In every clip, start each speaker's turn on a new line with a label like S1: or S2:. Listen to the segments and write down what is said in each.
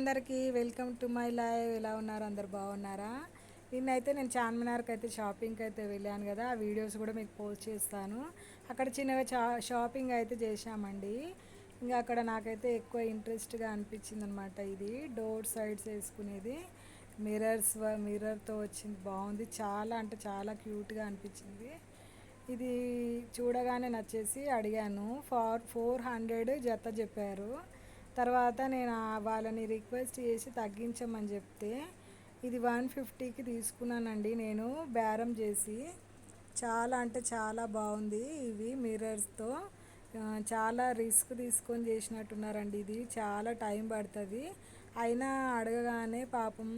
S1: అందరికీ welcome to my live. ఎలా ఉన్నారు? అందరు బాగున్నారా? నిన్నైతే నేను చార్మినార్కి అయితే షాపింగ్కి అయితే వెళ్ళాను కదా. ఆ వీడియోస్ కూడా మీకు పోస్ట్ చేస్తాను. అక్కడ చిన్నగా చా షాపింగ్ అయితే చేశామండి. ఇంకా అక్కడ నాకైతే ఎక్కువ ఇంట్రెస్ట్గా అనిపించింది అనమాట ఇది. డోర్ సైడ్స్ వేసుకునేది. మిర్రర్స్ మిర్రర్తో వచ్చింది. బాగుంది. చాలా అంటే చాలా క్యూట్గా అనిపించింది. ఇది చూడగానే నచ్చేసి అడిగాను. ఫార్ ఫోర్ హండ్రెడ్ జత చెప్పారు. తర్వాత నేను వాళ్ళని రిక్వెస్ట్ చేసి తగ్గించమని చెప్తే ఇది వన్ ఫిఫ్టీకి తీసుకున్నానండి. నేను బేరం చేసి చాలా అంటే చాలా బాగుంది ఇవి మిర్రర్స్తో. చాలా రిస్క్ తీసుకొని చేసినట్టున్నారండి ఇది. చాలా టైం పడుతుంది. అయినా అడగగానే పాపం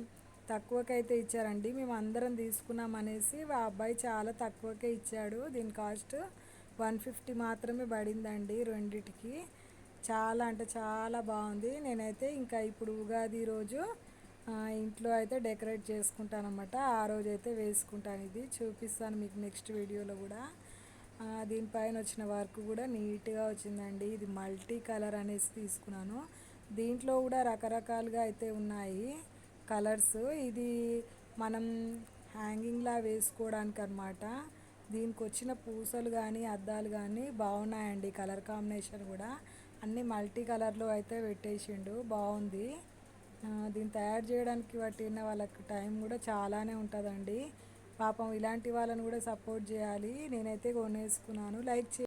S1: తక్కువకైతే ఇచ్చారండి. మేము అందరం తీసుకున్నాం అనేసి ఆ అబ్బాయి చాలా తక్కువకే ఇచ్చాడు. దీని కాస్ట్ వన్ ఫిఫ్టీ మాత్రమే పడిందండి రెండిటికి. చాలా అంటే చాలా బాగుంది. నేనైతే ఇంకా ఇప్పుడు ఉగాది రోజు ఇంట్లో అయితే డెకరేట్ చేసుకుంటాను అనమాట ఆ రోజు అయితే వేసుకుంటాను ఇది. చూపిస్తాను మీకు నెక్స్ట్ వీడియోలో కూడా. దీనిపైన వచ్చిన వర్క్ కూడా నీట్గా వచ్చిందండి. ఇది మల్టీ కలర్ అనేసి తీసుకున్నాను. దీంట్లో కూడా రకరకాలుగా అయితే ఉన్నాయి కలర్స్. ఇది మనం హ్యాంగింగ్లా వేసుకోవడానికి అనమాట దీనికి వచ్చిన పూసలు కానీ అద్దాలు కానీ బాగున్నాయండి. కలర్ కాంబినేషన్ కూడా. అన్ని మల్టీ కలర్లో అయితే పెట్టేసిండు. బాగుంది దీన్ని తయారు చేయడానికి పట్టిన వాళ్ళకి టైం కూడా చాలానే ఉంటుందండి. పాపం ఇలాంటి వాళ్ళని కూడా సపోర్ట్ చేయాలి. నేనైతే కొనేసుకున్నాను. లైక్ చే